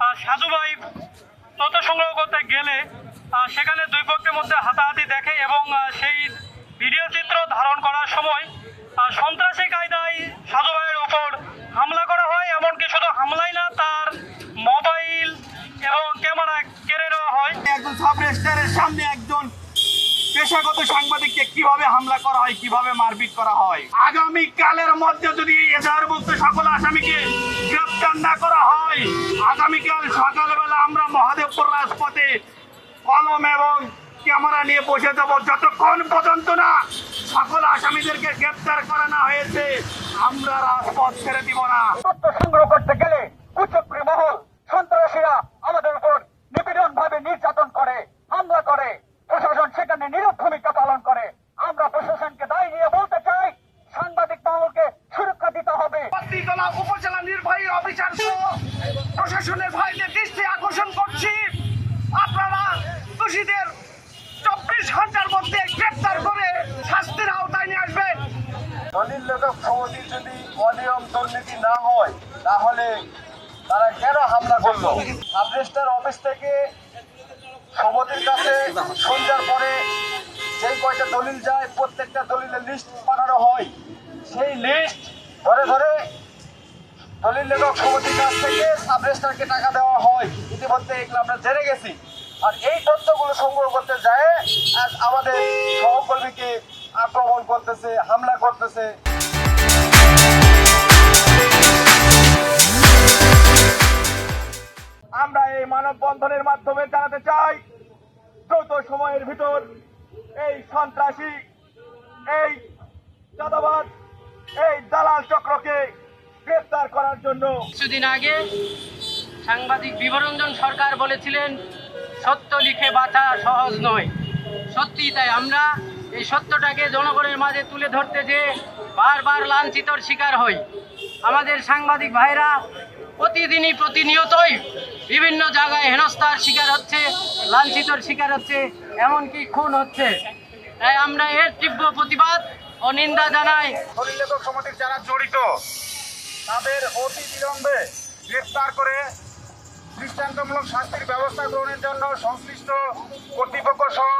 সাজু ভাই তথ্য সংগ্রহ করতে গেলে সেখানে দুই পক্ষের মধ্যে হাতাহাতি দেখে এবং সেই ভিডিও চিত্র ধারণ করার সময় সন্ত্রাসী কায়দায় সাজু ভাইয়ের উপর হামলা করা হয়। এমনকি শুধু হামলাই না, তার মোবাইল এবং ক্যামেরা কেড়ে নেওয়া হয়। একজন সাব রেজিস্ট্রারের সামনে একজন পেশাগত সাংবাদিককে কীভাবে হামলা করা হয়, কীভাবে মারপিট করা হয়? আগামী কালের মধ্যে যদি এজাহারভুক্ত সকল আসামিকে গ্রেপ্তার না করা হয়। আগামীকাল সকালবেলা আমরা মহাদেবপুর রাজপথে কলম এবং ক্যামেরা নিয়ে বসে যাব। যতক্ষণ পর্যন্ত না সকল আসামিদেরকে গ্রেপ্তার করানো হয়েছে, আমরা রাজপথ ছেড়ে দিব না। সংগ্রহ করতে গেলে কুচক্রী মহল সন্ত্রাসীরা আমাদের উপর নিপীড়ন ভাবে নির্যাতন করে হামলা করে প্রশাসন সেখানে নীরব ভূমিকা পালন করে আমরা প্রশাসনকে দায় নিয়ে বলতে চাই সাংবাদিক মহলকে সুরক্ষা দিতে হবে পত্রিকলা উপজেলা নির্বাহী অফিসার সহ প্রশাসনের ভাইদের দৃষ্টি আকর্ষণ করছি। আপনারা দোষীদের চব্বিশ ঘণ্টার মধ্যে গ্রেপ্তার করে শাস্তির আওতায় নিয়ে আসবেন। দলিল লেখক সমিতি যদি অনিয়ম দুর্নীতি না হয়, তাহলে তারা কেন হামলা করল? সাবরেস্টার অফিস থেকে সমিতির কাছে সন্ধ্যার পরে যেই কয়টা দলিল যায়, প্রত্যেকটা দলিলের লিস্ট পাঠানো হয়। সেই লিস্ট দলিল লেখক সমিতির কাছ থেকে সাবরেস্টারকে টাকা দেওয়া হয়। ইতিমধ্যে এগুলো আমরা জেনে গেছি। আর এই তথ্যগুলো সংগ্রহ করতে যায় আজ আমাদের সহকর্মীকে আক্রমণ করতেছে, হামলা করতেছে। আমরা এই মানববন্ধনের মাধ্যমে জানাতে চাই, দ্রুত সময়ের ভিতর এই সন্ত্রাসী, এই চাঁদাবাদ এই দালাল চক্রকে করার জন্য। কিছুদিন আগে সাংবাদিক বিবরঞ্জন সরকার বলেছিলেন সত্য লিখে বাঁচা সহজ নয়। সত্যি তাই। আমরা এই সত্যটাকে জনগণের মাঝে তুলে ধরতে যে বারবার লাঞ্ছিতর শিকার হই। আমাদের সাংবাদিক ভাইরা প্রতিদিনই প্রতিনিয়তই বিভিন্ন জায়গায় হেনস্থার শিকার হচ্ছে লাঞ্ছিতর শিকার হচ্ছে এমনকি খুন হচ্ছে। তাই আমরা এর তীব্র প্রতিবাদ ও নিন্দা জানাই। লেখক সমিতির যারা জড়িত তাদের অতি বিলম্বে গ্রেফতার করে দৃষ্টান্তমূলক শাস্তির ব্যবস্থা গ্রহণের জন্য সংশ্লিষ্ট কর্তৃপক্ষ সহ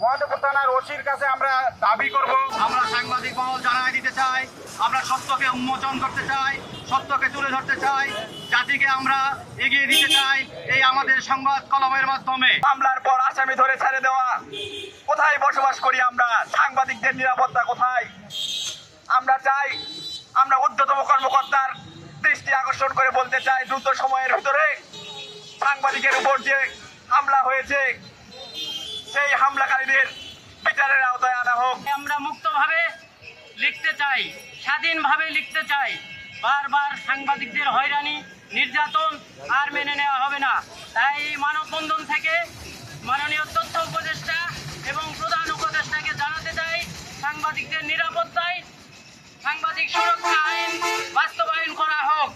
মহাদেবপুর থানার ওসির কাছে আমরা দাবি করব। আমরা সাংবাদিক মহল জানাই দিতে চাই, আমরা সত্যকে উন্মোচন করতে চাই, সত্যকে তুলে ধরতে চাই, জাতিকে আমরা এগিয়ে দিতে চাই এই আমাদের সংবাদ কলমের মাধ্যমে। মামলার পর আসামি ধরে ছেড়ে দেওয়া, কোথায় বসবাস করি আমরা? সাংবাদিকদের নিরাপত্তা কোথায়? আমরা চাই উচ্চতম কর্মকর্তার দৃষ্টি আকর্ষণ করে বলতে চাই, দ্রুত সময়ের ভিতরে সাংবাদিকের উপর যে হামলা হয়েছে, সেই হামলাকারীদের বিচারের আওতায় আনা হোক। আমরা মুক্তভাবে লিখতে চাই, স্বাধীনভাবে লিখতে চাই, বারবার সাংবাদিকদের হয়রানি, নির্যাতন আর মেনে নেওয়া হবে না। তাই মানববন্ধন থেকে মাননীয় তথ্য উপদেষ্টা এবং প্রধান উপদেষ্টাকে জানাতে চাই, সাংবাদিকদের নিরাপত্তায় সাংবাদিক সুরক্ষা